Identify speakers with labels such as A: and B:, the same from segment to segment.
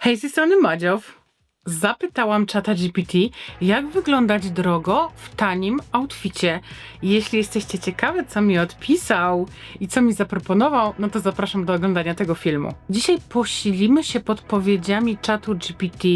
A: Hej, z tej strony Madziow. Zapytałam czata GPT, jak wyglądać drogo w tanim outficie. Jeśli jesteście ciekawe, co mi odpisał i co mi zaproponował, no to zapraszam do oglądania tego filmu. Dzisiaj posilimy się podpowiedziami czatu GPT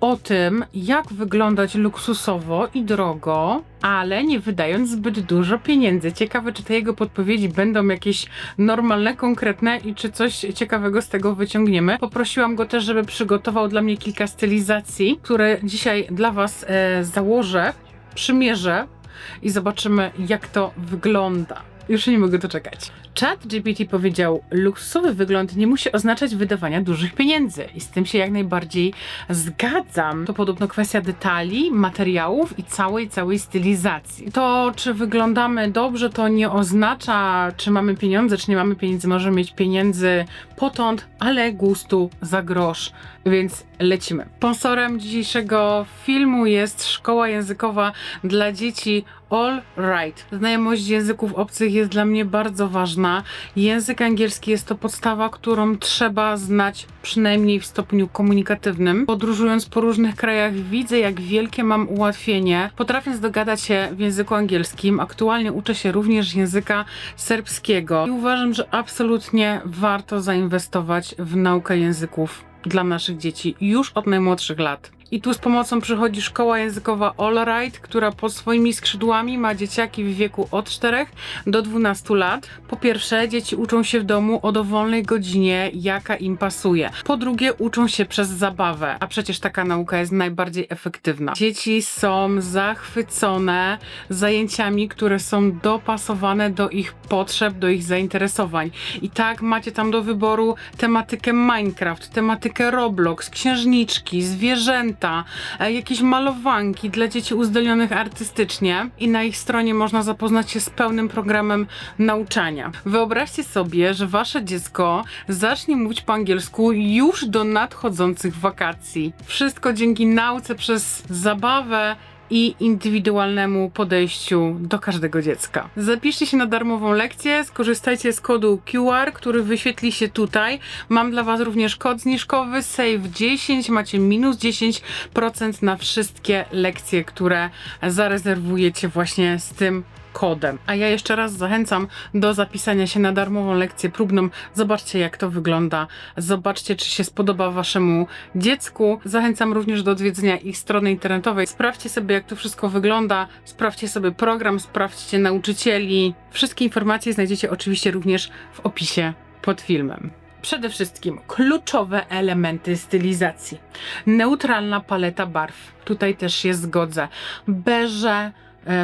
A: o tym, jak wyglądać luksusowo i drogo, ale nie wydając zbyt dużo pieniędzy. Ciekawe, czy te jego podpowiedzi będą jakieś normalne, konkretne i czy coś ciekawego z tego wyciągniemy. Poprosiłam go też, żeby przygotował dla mnie kilka stylizacji, które dzisiaj dla Was e, założę, przymierzę i zobaczymy, jak to wygląda. Już nie mogę doczekać. Chat GPT powiedział, luksusowy wygląd nie musi oznaczać wydawania dużych pieniędzy. I z tym się jak najbardziej zgadzam. To podobno kwestia detali, materiałów i całej, całej stylizacji. To, czy wyglądamy dobrze, to nie oznacza, czy mamy pieniądze, czy nie mamy pieniędzy. Możemy mieć pieniędzy potąd, ale gustu za grosz. Więc lecimy. Sponsorem dzisiejszego filmu jest szkoła językowa dla dzieci All Right. Znajomość języków obcych jest dla mnie bardzo ważna. Język angielski jest to podstawa, którą trzeba znać przynajmniej w stopniu komunikatywnym. Podróżując po różnych krajach widzę, jak wielkie mam ułatwienie. Potrafiąc dogadać się w języku angielskim, aktualnie uczę się również języka serbskiego i uważam, że absolutnie warto zainwestować w naukę języków dla naszych dzieci już od najmłodszych lat. I tu z pomocą przychodzi szkoła językowa Allright, która pod swoimi skrzydłami ma dzieciaki w wieku od 4 do 12 lat. Po pierwsze, dzieci uczą się w domu o dowolnej godzinie, jaka im pasuje. Po drugie, uczą się przez zabawę, a przecież taka nauka jest najbardziej efektywna. Dzieci są zachwycone zajęciami, które są dopasowane do ich potrzeb, do ich zainteresowań. I tak macie tam do wyboru tematykę Minecraft, tematykę Roblox, księżniczki, zwierzęta, e, jakieś malowanki dla dzieci uzdolnionych artystycznie i na ich stronie można zapoznać się z pełnym programem nauczania. Wyobraźcie sobie, że wasze dziecko zacznie mówić po angielsku już do nadchodzących wakacji. Wszystko dzięki nauce przez zabawę i indywidualnemu podejściu do każdego dziecka. Zapiszcie się na darmową lekcję, skorzystajcie z kodu QR, który wyświetli się tutaj. Mam dla Was również kod zniżkowy SAVE10, macie minus 10% na wszystkie lekcje, które zarezerwujecie właśnie z tym kodem. A ja jeszcze raz zachęcam do zapisania się na darmową lekcję próbną. Zobaczcie, jak to wygląda. Zobaczcie, czy się spodoba Waszemu dziecku. Zachęcam również do odwiedzenia ich strony internetowej. Sprawdźcie sobie, jak to wszystko wygląda. Sprawdźcie sobie program, sprawdźcie nauczycieli. Wszystkie informacje znajdziecie oczywiście również w opisie pod filmem. Przede wszystkim kluczowe elementy stylizacji. Neutralna paleta barw. Tutaj też się zgodzę. Beże,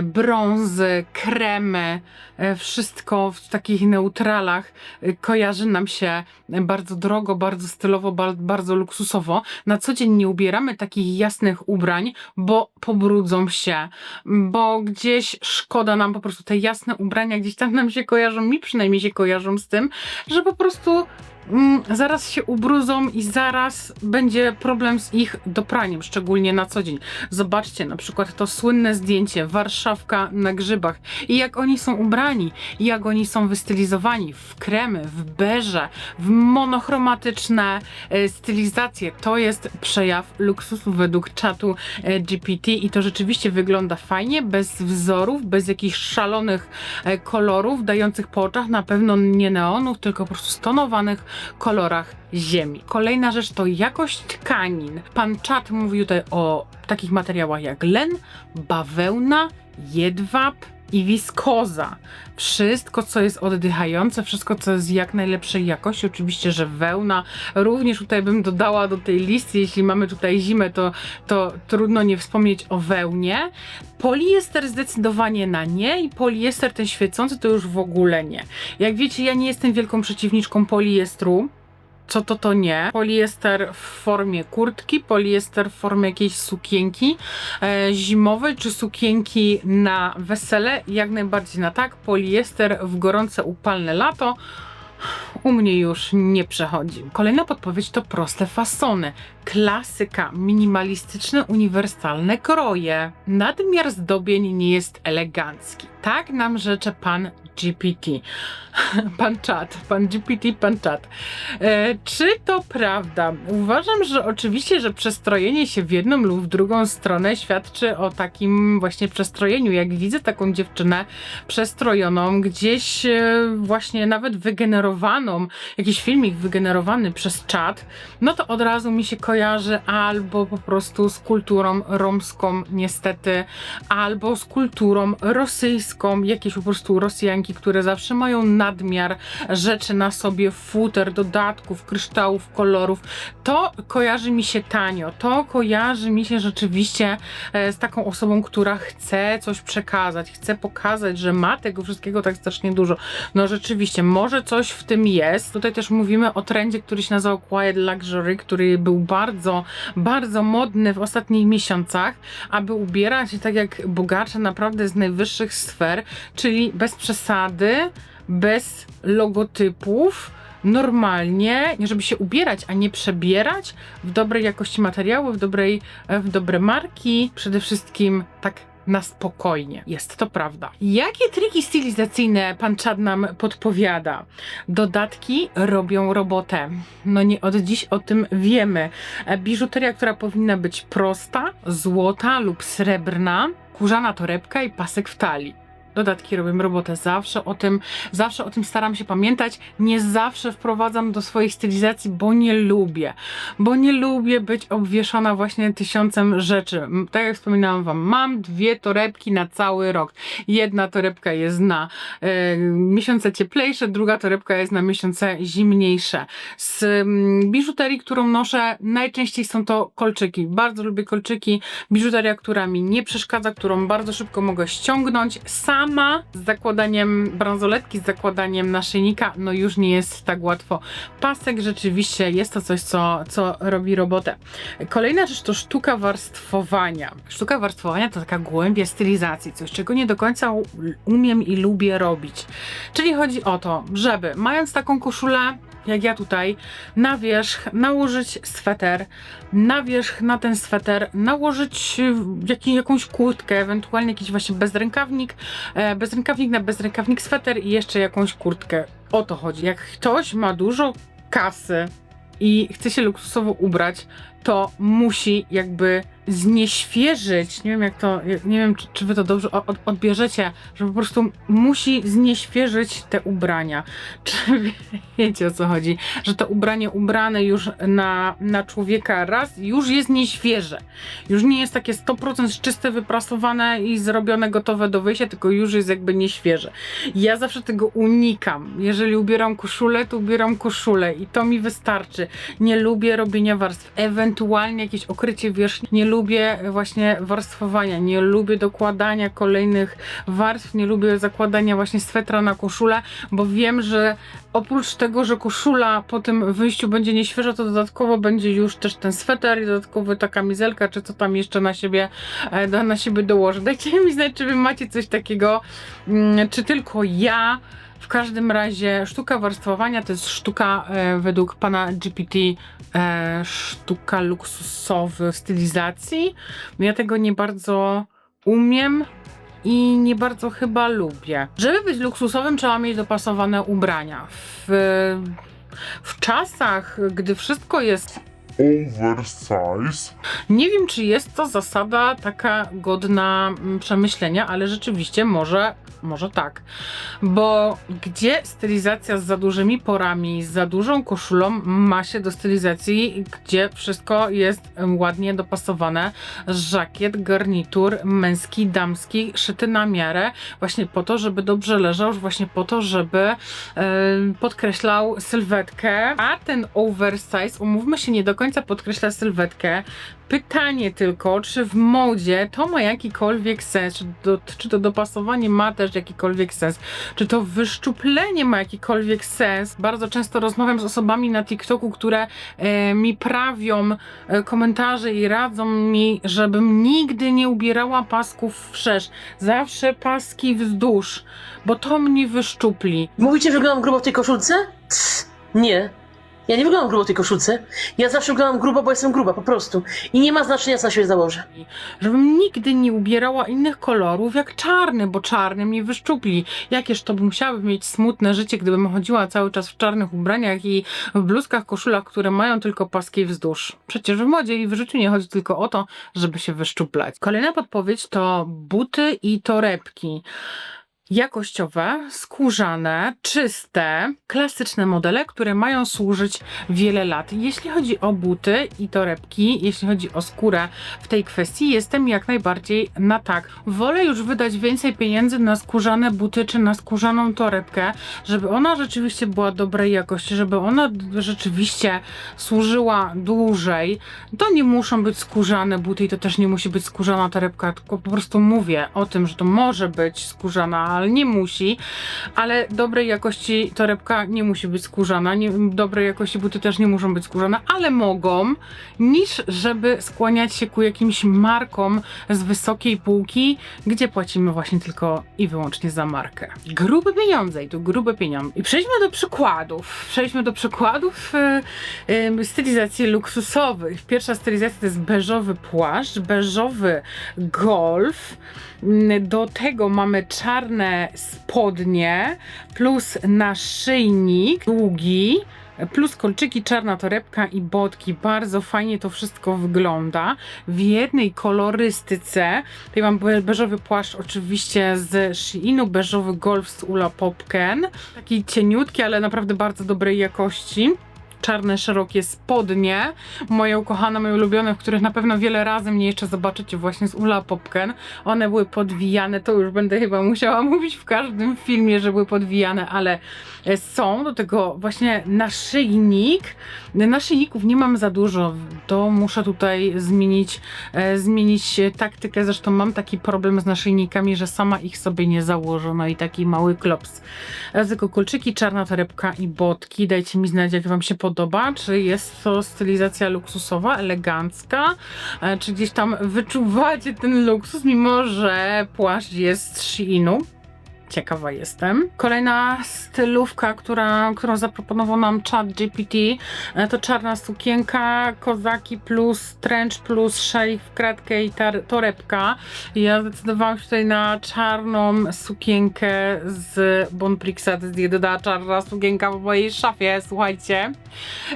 A: brązy, kremy, e, wszystko w takich neutralach e, kojarzy nam się bardzo drogo, bardzo stylowo, ba- bardzo luksusowo. Na co dzień nie ubieramy takich jasnych ubrań, bo pobrudzą się, bo gdzieś szkoda nam po prostu te jasne ubrania, gdzieś tam nam się kojarzą, mi przynajmniej się kojarzą z tym, że po prostu mm, zaraz się ubrudzą i zaraz będzie problem z ich dopraniem, szczególnie na co dzień. Zobaczcie na przykład to słynne zdjęcie Warszawka na grzybach i jak oni są ubrani, i jak oni są wystylizowani w kremy, w beże, w monochromatyczne e, stylizacje. To jest przejaw luksusu według czatu e, GPT i to rzeczywiście wygląda fajnie, bez wzorów, bez jakichś szalonych e, kolorów, dających po oczach, na pewno nie neonów, tylko po prostu stonowanych kolorach ziemi. Kolejna rzecz to jakość tkanin. Pan Czat mówił tutaj o takich materiałach jak len, bawełna, jedwab i wiskoza. Wszystko, co jest oddychające, wszystko, co jest jak najlepszej jakości. Oczywiście, że wełna. Również tutaj bym dodała do tej listy, jeśli mamy tutaj zimę, to, to trudno nie wspomnieć o wełnie. Poliester zdecydowanie na nie i poliester ten świecący to już w ogóle nie. Jak wiecie, ja nie jestem wielką przeciwniczką poliestru co to to nie. Poliester w formie kurtki, poliester w formie jakiejś sukienki e, zimowej czy sukienki na wesele, jak najbardziej na tak. Poliester w gorące, upalne lato. U mnie już nie przechodzi. Kolejna podpowiedź to proste fasony. Klasyka, minimalistyczne, uniwersalne kroje. Nadmiar zdobień nie jest elegancki. Tak nam życzy pan GPT. Pan czat, pan GPT, pan czat. E, czy to prawda? Uważam, że oczywiście, że przestrojenie się w jedną lub w drugą stronę świadczy o takim właśnie przestrojeniu. Jak widzę taką dziewczynę przestrojoną, gdzieś e, właśnie nawet wygenerowaną, jakiś filmik wygenerowany przez czat, no to od razu mi się kojarzy albo po prostu z kulturą romską, niestety, albo z kulturą rosyjską, jakieś po prostu Rosjanki, które zawsze mają nadmiar rzeczy na sobie, futer, dodatków, kryształów, kolorów. To kojarzy mi się tanio, to kojarzy mi się rzeczywiście e, z taką osobą, która chce coś przekazać, chce pokazać, że ma tego wszystkiego tak strasznie dużo. No rzeczywiście, może coś w tym jest. Tutaj też mówimy o trendzie, który się nazywał Quiet Luxury, który był bardzo, bardzo modny w ostatnich miesiącach, aby ubierać się tak jak bogacze naprawdę z najwyższych sfer, czyli bez przesady, bez logotypów, normalnie, żeby się ubierać, a nie przebierać w dobrej jakości materiału, w dobrej, w dobre marki, przede wszystkim tak na spokojnie. Jest to prawda. Jakie triki stylizacyjne pan Chad nam podpowiada? Dodatki robią robotę. No nie od dziś o tym wiemy. E, Biżuteria, która powinna być prosta, złota lub srebrna, kurzana torebka i pasek w talii. Dodatki robią robotę. Zawsze o tym, zawsze o tym staram się pamiętać. Nie zawsze wprowadzam do swojej stylizacji, bo nie lubię. Bo nie lubię być obwieszona właśnie tysiącem rzeczy. Tak jak wspominałam wam, mam dwie torebki na cały rok. Jedna torebka jest na e, miesiące cieplejsze, druga torebka jest na miesiące zimniejsze. Z biżuterii, którą noszę, najczęściej są to kolczyki. Bardzo lubię kolczyki. Biżuteria, która mi nie przeszkadza, którą bardzo szybko mogę ściągnąć. Sama z zakładaniem bransoletki, z zakładaniem naszyjnika, no już nie jest tak łatwo. Pasek rzeczywiście jest to coś, co, co robi robotę. Kolejna rzecz to sztuka warstwowania. Sztuka warstwowania to taka głębia stylizacji, coś czego nie do końca umiem i lubię robić. Czyli chodzi o to, żeby mając taką koszulę, jak ja tutaj, na wierzch nałożyć sweter, na wierzch na ten sweter nałożyć y, jaki, jakąś kurtkę, ewentualnie jakiś właśnie bezrękawnik, e, bezrękawnik na bezrękawnik sweter i jeszcze jakąś kurtkę. O to chodzi. Jak ktoś ma dużo kasy i chce się luksusowo ubrać, to musi jakby znieświeżyć, nie wiem jak to, nie wiem czy, czy wy to dobrze odbierzecie, że po prostu musi znieświeżyć te ubrania. Czy wiecie o co chodzi? Że to ubranie ubrane już na, na człowieka raz już jest nieświeże. Już nie jest takie 100% czyste, wyprasowane i zrobione, gotowe do wyjścia, tylko już jest jakby nieświeże. Ja zawsze tego unikam. Jeżeli ubieram koszulę, to ubieram koszulę i to mi wystarczy. Nie lubię robienia warstw, ewentualnie jakieś okrycie wierzchnie. Nie lubię właśnie warstwowania, nie lubię dokładania kolejnych warstw, nie lubię zakładania właśnie swetra na koszulę, bo wiem, że oprócz tego, że koszula po tym wyjściu będzie nieświeża, to dodatkowo będzie już też ten sweter i dodatkowo ta kamizelka, czy co tam jeszcze na siebie, e, na siebie dołożę. Dajcie mi znać, czy wy macie coś takiego, mm, czy tylko ja. W każdym razie sztuka warstwowania to jest sztuka e, według pana GPT, e, sztuka luksusowych stylizacji. Ja tego nie bardzo umiem i nie bardzo chyba lubię. Żeby być luksusowym, trzeba mieć dopasowane ubrania. W, w czasach, gdy wszystko jest
B: oversize.
A: nie wiem, czy jest to zasada taka godna mm, przemyślenia, ale rzeczywiście może, może tak. Bo gdzie stylizacja z za dużymi porami, z za dużą koszulą ma się do stylizacji, gdzie wszystko jest ładnie dopasowane, żakiet, garnitur męski, damski, szyty na miarę, właśnie po to, żeby dobrze leżał, właśnie po to, żeby e, podkreślał sylwetkę, a ten oversize, umówmy się, nie do końca podkreśla sylwetkę. Pytanie tylko, czy w modzie to ma jakikolwiek sens, czy, do, czy to dopasowanie ma też jakikolwiek sens, czy to wyszczuplenie ma jakikolwiek sens. Bardzo często rozmawiam z osobami na TikToku, które e, mi prawią e, komentarze i radzą mi, żebym nigdy nie ubierała pasków wszerz. Zawsze paski wzdłuż, bo to mnie wyszczupli.
C: Mówicie, że wyglądam grubo w tej koszulce? Tss, nie. Ja nie wyglądam grubo tej koszulce. Ja zawsze wyglądam grubo, bo jestem gruba, po prostu. I nie ma znaczenia, co na siebie założę.
A: Żebym nigdy nie ubierała innych kolorów jak czarny, bo czarny mnie wyszczupli. Jakież to bym musiała mieć smutne życie, gdybym chodziła cały czas w czarnych ubraniach i w bluzkach, koszulach, które mają tylko paski wzdłuż. Przecież w modzie i w życiu nie chodzi tylko o to, żeby się wyszczuplać. Kolejna podpowiedź to buty i torebki. Jakościowe, skórzane, czyste, klasyczne modele, które mają służyć wiele lat. Jeśli chodzi o buty i torebki, jeśli chodzi o skórę w tej kwestii, jestem jak najbardziej na tak. Wolę już wydać więcej pieniędzy na skórzane buty czy na skórzaną torebkę, żeby ona rzeczywiście była dobrej jakości, żeby ona rzeczywiście służyła dłużej. To nie muszą być skórzane buty i to też nie musi być skórzana torebka, tylko po prostu mówię o tym, że to może być skórzana, ale nie musi. Ale dobrej jakości torebka nie musi być skórzana, nie, dobrej jakości buty też nie muszą być skórzane, ale mogą, niż żeby skłaniać się ku jakimś markom z wysokiej półki, gdzie płacimy właśnie tylko i wyłącznie za markę. Grube pieniądze i tu grube pieniądze. I przejdźmy do przykładów. Przejdźmy do przykładów e, e, stylizacji luksusowych. Pierwsza stylizacja to jest beżowy płaszcz, beżowy golf. Mm, Do tego mamy czarne spodnie plus naszyjnik długi. Plus kolczyki, czarna torebka i botki. Bardzo fajnie to wszystko wygląda. W jednej kolorystyce. Tutaj mam be- beżowy płaszcz oczywiście z Sheinu, beżowy golf z Ula Popken. Taki cieniutki, ale naprawdę bardzo dobrej jakości. Czarne, szerokie spodnie. Moje ukochane, moje ulubione, w których na pewno wiele razy mnie jeszcze zobaczycie właśnie z Ula Popken. One były podwijane, to już będę chyba musiała mówić w każdym filmie, że były podwijane, ale e, są. Do tego właśnie naszyjnik. Naszyjników nie mam za dużo, to muszę tutaj zmienić, e, zmienić taktykę. Zresztą mam taki problem z naszyjnikami, że sama ich sobie nie założę. No i taki mały klops. E, Tylko kolczyki, czarna torebka i botki. Dajcie mi znać, jak Wam się podoba. Czy jest to stylizacja luksusowa, elegancka, e, czy gdzieś tam wyczuwacie ten luksus, mimo że płaszcz jest z Sheinu. Ciekawa jestem. Kolejna stylówka, która, którą zaproponował nam chat GPT, e, to czarna sukienka, kozaki plus trench plus szalik w kratkę i torebka. Ja zdecydowałam się tutaj na czarną sukienkę z Bonprixa. To jest jedyna czarna sukienka w mojej szafie, słuchajcie.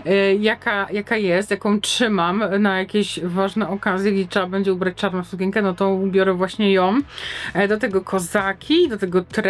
A: E, Jaka, jaka jest, jaką trzymam na jakieś ważne okazje, gdzie trzeba będzie ubrać czarną sukienkę, no to ubiorę właśnie ją. E, Do tego kozaki, do tego trench.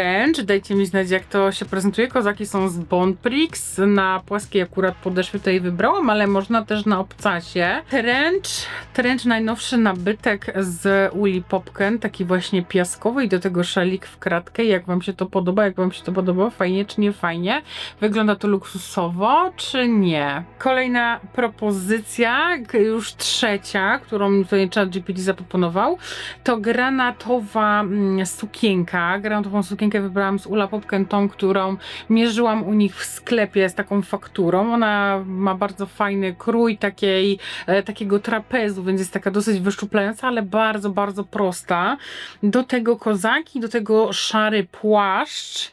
A: Dajcie mi znać, jak to się prezentuje. Kozaki są z Bonprix. Na płaskiej akurat podeszwy tutaj wybrałam, ale można też na obcasie. Trench, trench najnowszy nabytek z Uli Popken, taki właśnie piaskowy i do tego szalik w kratkę. Jak wam się to podoba? Jak wam się to podoba? Fajnie czy nie fajnie? Wygląda to luksusowo, czy nie? Kolejna propozycja, już trzecia, którą mi tutaj ChatGPT zaproponował, to granatowa mm, sukienka. Granatową sukienkę wybrałam z Ula Popken, tą, którą mierzyłam u nich w sklepie z taką fakturą. Ona ma bardzo fajny krój takiej, e, takiego trapezu, więc jest taka dosyć wyszczuplająca, ale bardzo, bardzo prosta. Do tego kozaki, do tego szary płaszcz.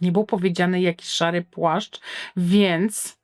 A: Nie było powiedziane jaki szary płaszcz, więc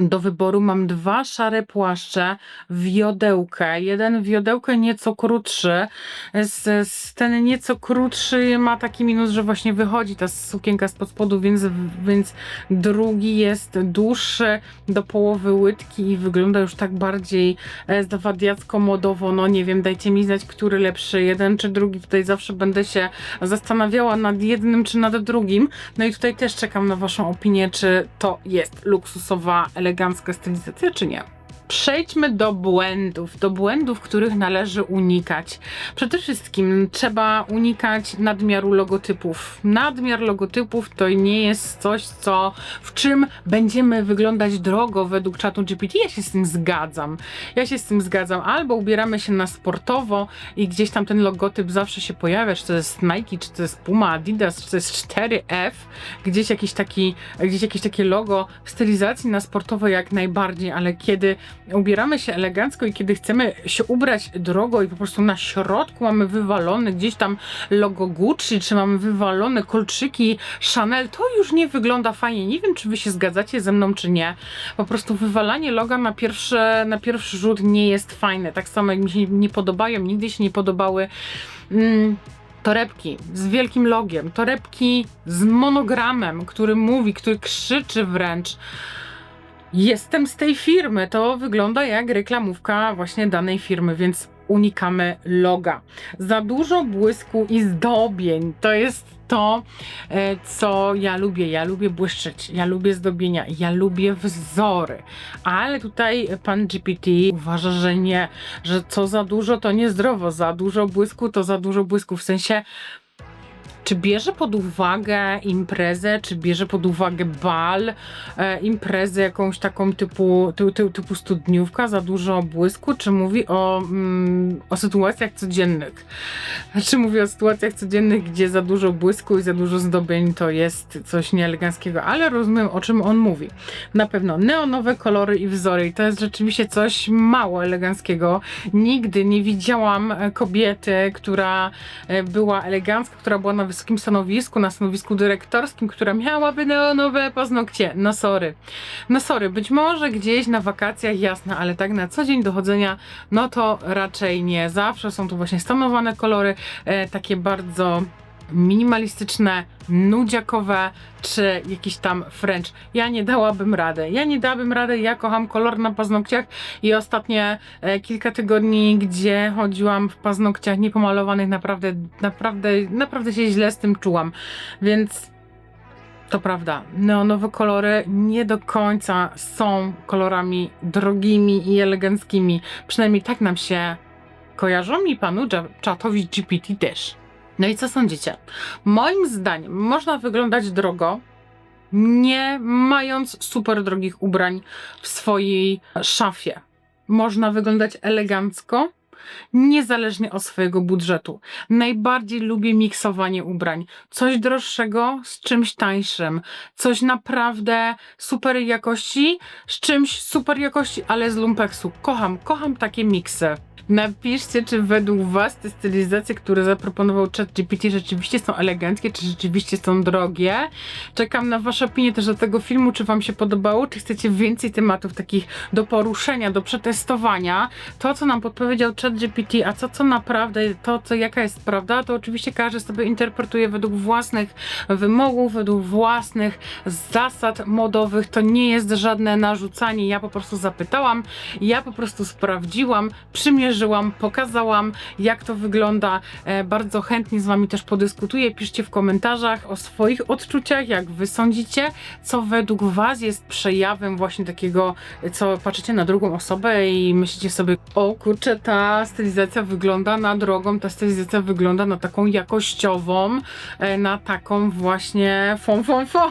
A: do wyboru mam dwa szare płaszcze w jodełkę. Jeden w jodełkę nieco krótszy. Z, z ten nieco krótszy ma taki minus, że właśnie wychodzi ta sukienka spod spodu, więc, więc drugi jest dłuższy do połowy łydki i wygląda już tak bardziej e, zawadiacko-modowo. No nie wiem, dajcie mi znać, który lepszy, jeden czy drugi. Tutaj zawsze będę się zastanawiała nad jednym czy nad drugim. No i tutaj też czekam na Waszą opinię, czy to jest luksusowa, elegancka stylizacja, czy nie. Przejdźmy do błędów, do błędów, których należy unikać. Przede wszystkim trzeba unikać nadmiaru logotypów. Nadmiar logotypów to nie jest coś, co, w czym będziemy wyglądać drogo według czatu GPT. Ja się z tym zgadzam. Ja się z tym zgadzam. Albo ubieramy się na sportowo i gdzieś tam ten logotyp zawsze się pojawia, czy to jest Nike, czy to jest Puma, Adidas, czy to jest 4F, gdzieś jakiś taki, gdzieś jakieś takie logo w stylizacji na sportowo jak najbardziej, ale kiedy ubieramy się elegancko i kiedy chcemy się ubrać drogo i po prostu na środku mamy wywalone gdzieś tam logo Gucci, czy mamy wywalone kolczyki Chanel, to już nie wygląda fajnie. Nie wiem, czy wy się zgadzacie ze mną, czy nie. Po prostu wywalanie loga na pierwszy, na pierwszy rzut nie jest fajne. Tak samo jak mi się nie podobają, nigdy się nie podobały. Mm, torebki z wielkim logiem, torebki z monogramem, który mówi, który krzyczy wręcz. Jestem z tej firmy. To wygląda jak reklamówka właśnie danej firmy, więc unikamy loga. Za dużo błysku i zdobień to jest to, e, co ja lubię. Ja lubię błyszczeć, ja lubię zdobienia, ja lubię wzory. Ale tutaj pan GPT uważa, że nie, że co za dużo to niezdrowo, za dużo błysku to za dużo błysku. W sensie czy bierze pod uwagę imprezę, czy bierze pod uwagę bal, e, imprezę jakąś taką typu, ty, ty, typu studniówka, za dużo błysku, czy mówi o, mm, o sytuacjach codziennych? Czy mówi o sytuacjach codziennych, gdzie za dużo błysku i za dużo zdobień to jest coś nieeleganckiego, ale rozumiem o czym on mówi. Na pewno neonowe kolory i wzory i to jest rzeczywiście coś mało eleganckiego. Nigdy nie widziałam e, kobiety, która e, była elegancka, która była na wysokim stanowisku, na stanowisku dyrektorskim, która miałaby neonowe paznokcie. No sorry. No sorry, być może gdzieś na wakacjach, jasne, ale tak na co dzień dochodzenia, no to raczej nie. Zawsze są tu właśnie stonowane kolory, e, takie bardzo minimalistyczne, nudziakowe, czy jakiś tam French. Ja nie dałabym rady. Ja nie dałabym rady. Ja kocham kolor na paznokciach i ostatnie e, kilka tygodni, gdzie chodziłam w paznokciach niepomalowanych, naprawdę, naprawdę, naprawdę się źle z tym czułam. Więc to prawda, neonowe kolory nie do końca są kolorami drogimi i eleganckimi. Przynajmniej tak nam się kojarzą i panu Cza- czatowi GPT też. No i co sądzicie? Moim zdaniem można wyglądać drogo, nie mając super drogich ubrań w swojej szafie. Można wyglądać elegancko, niezależnie od swojego budżetu. Najbardziej lubię miksowanie ubrań. Coś droższego z czymś tańszym. Coś naprawdę super jakości z czymś super jakości, ale z lumpeksu. Kocham, kocham takie miksy. Napiszcie, czy według Was te stylizacje, które zaproponował ChatGPT rzeczywiście są eleganckie, czy rzeczywiście są drogie. Czekam na Wasze opinie też do tego filmu, czy Wam się podobało, czy chcecie więcej tematów takich do poruszenia, do przetestowania. To, co nam podpowiedział ChatGPT, a co, co naprawdę, to, co, jaka jest prawda, to oczywiście każdy sobie interpretuje według własnych wymogów, według własnych zasad modowych. To nie jest żadne narzucanie. Ja po prostu zapytałam, ja po prostu sprawdziłam, przymierzyłam, pokazałam, jak to wygląda. E, bardzo chętnie z Wami też podyskutuję. Piszcie w komentarzach o swoich odczuciach, jak Wy sądzicie, co według Was jest przejawem właśnie takiego, co patrzycie na drugą osobę i myślicie sobie, o kurczę, ta stylizacja wygląda na drogą, ta stylizacja wygląda na taką jakościową, e, na taką właśnie fom, fom, fom.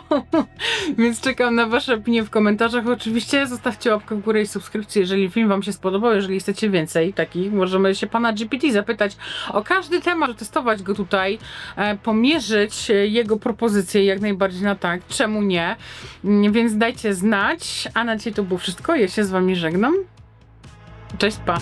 A: Więc czekam na Wasze opinie w komentarzach. Oczywiście zostawcie łapkę w górę i subskrypcję, jeżeli film Wam się spodobał. Jeżeli chcecie więcej takich, możemy się pana GPT zapytać o każdy temat, testować go tutaj, e, pomierzyć e, jego propozycje jak najbardziej na tak. Czemu nie? Mm, Więc dajcie znać. A na dzisiaj to było wszystko. Ja się z Wami żegnam. Cześć, pa!